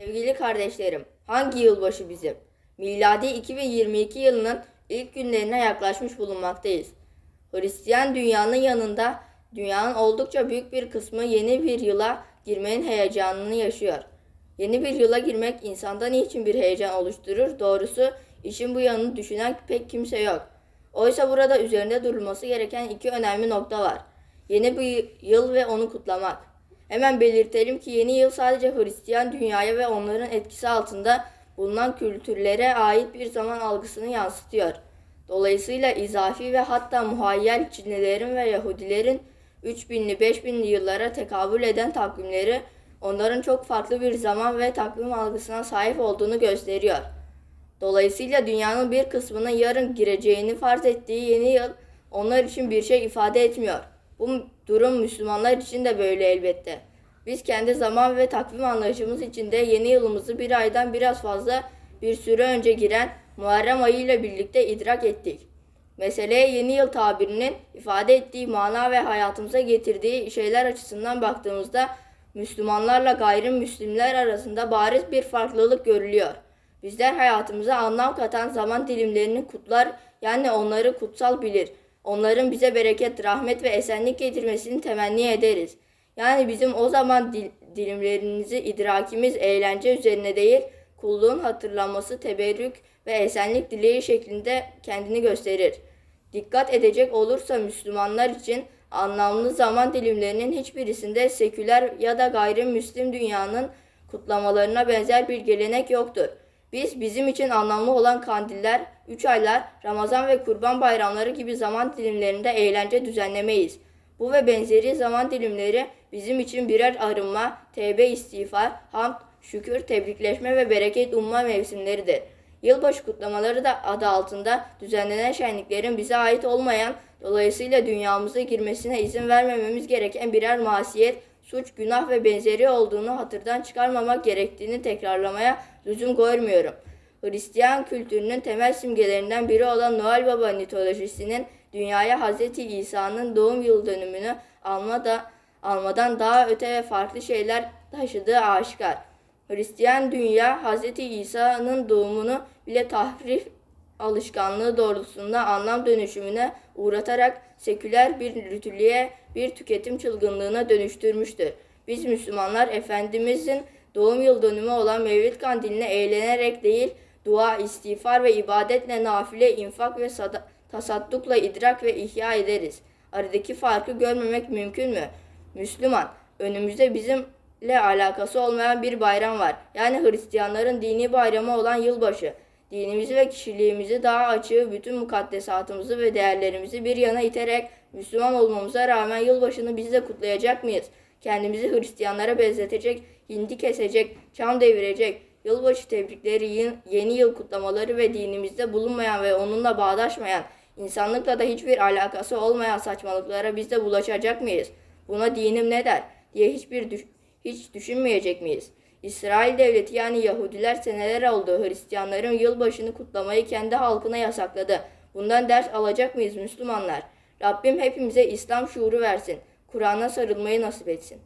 Sevgili kardeşlerim, hangi yılbaşı bizim? Miladi 2022 yılının ilk günlerine yaklaşmış bulunmaktayız. Hristiyan dünyanın yanında dünyanın oldukça büyük bir kısmı yeni bir yıla girmenin heyecanını yaşıyor. Yeni bir yıla girmek insanda niçin bir heyecan oluşturur? Doğrusu işin bu yanını düşünen pek kimse yok. Oysa burada üzerinde durulması gereken iki önemli nokta var. Yeni bir yıl ve onu kutlamak. Hemen belirtelim ki yeni yıl sadece Hristiyan dünyaya ve onların etkisi altında bulunan kültürlere ait bir zaman algısını yansıtıyor. Dolayısıyla izafi ve hatta muhayyel Çinlilerin ve Yahudilerin 3000'li 5000'li yıllara tekabül eden takvimleri onların çok farklı bir zaman ve takvim algısına sahip olduğunu gösteriyor. Dolayısıyla dünyanın bir kısmının yarın gireceğini farz ettiği yeni yıl onlar için bir şey ifade etmiyor. Bu durum Müslümanlar için de böyle elbette. Biz kendi zaman ve takvim anlayışımız içinde yeni yılımızı bir aydan biraz fazla bir süre önce giren Muharrem ayı ile birlikte idrak ettik. Meseleye yeni yıl tabirinin ifade ettiği mana ve hayatımıza getirdiği şeyler açısından baktığımızda Müslümanlarla gayrimüslimler arasında bariz bir farklılık görülüyor. Bizler hayatımıza anlam katan zaman dilimlerini kutlar yani onları kutsal bilir. Onların bize bereket, rahmet ve esenlik getirmesini temenni ederiz. Yani bizim o zaman dil, dilimlerinizi idrakimiz eğlence üzerine değil, kulluğun hatırlanması, teberrük ve esenlik dileği şeklinde kendini gösterir. Dikkat edecek olursa Müslümanlar için anlamlı zaman dilimlerinin hiçbirisinde seküler ya da gayrimüslim dünyanın kutlamalarına benzer bir gelenek yoktur. Biz bizim için anlamlı olan kandiller, üç aylar, Ramazan ve Kurban bayramları gibi zaman dilimlerinde eğlence düzenlemeyiz. Bu ve benzeri zaman dilimleri bizim için birer arınma, tevbe istiğfar, hamd, şükür, tebrikleşme ve bereket umma mevsimleridir. Yılbaşı kutlamaları da adı altında düzenlenen şenliklerin bize ait olmayan, dolayısıyla dünyamıza girmesine izin vermememiz gereken birer masiyet, suç, günah ve benzeri olduğunu hatırdan çıkarmamak gerektiğini tekrarlamaya lüzum görmüyorum. Hristiyan kültürünün temel simgelerinden biri olan Noel Baba mitolojisinin dünyaya Hz. İsa'nın doğum yıl dönümünü almada, almadan daha öte ve farklı şeyler taşıdığı aşikar. Hristiyan dünya Hz. İsa'nın doğumunu bile tahrif alışkanlığı doğrultusunda anlam dönüşümüne uğratarak seküler bir ritüeliye, bir tüketim çılgınlığına dönüştürmüştür. Biz Müslümanlar Efendimizin doğum yıl dönümü olan Mevlid Kandili'ne eğlenerek değil, dua, istiğfar ve ibadetle nafile, infak ve tasaddukla idrak ve ihya ederiz. Aradaki farkı görmemek mümkün mü? Müslüman, önümüzde bizimle alakası olmayan bir bayram var. Yani Hristiyanların dini bayramı olan yılbaşı. Dinimizi ve kişiliğimizi daha açığı, bütün mukaddesatımızı ve değerlerimizi bir yana iterek Müslüman olmamıza rağmen yılbaşını biz de kutlayacak mıyız? Kendimizi Hristiyanlara benzetecek, hindi kesecek, çam devirecek, yılbaşı tebrikleri, yeni yıl kutlamaları ve dinimizde bulunmayan ve onunla bağdaşmayan, insanlıkla da hiçbir alakası olmayan saçmalıklara biz de bulaşacak mıyız? Buna dinim ne der diye hiçbir düş- hiç düşünmeyecek miyiz? İsrail devleti yani Yahudiler seneler oldu Hristiyanların yılbaşını kutlamayı kendi halkına yasakladı. Bundan ders alacak mıyız Müslümanlar? Rabbim hepimize İslam şuuru versin. Kur'an'a sarılmayı nasip etsin.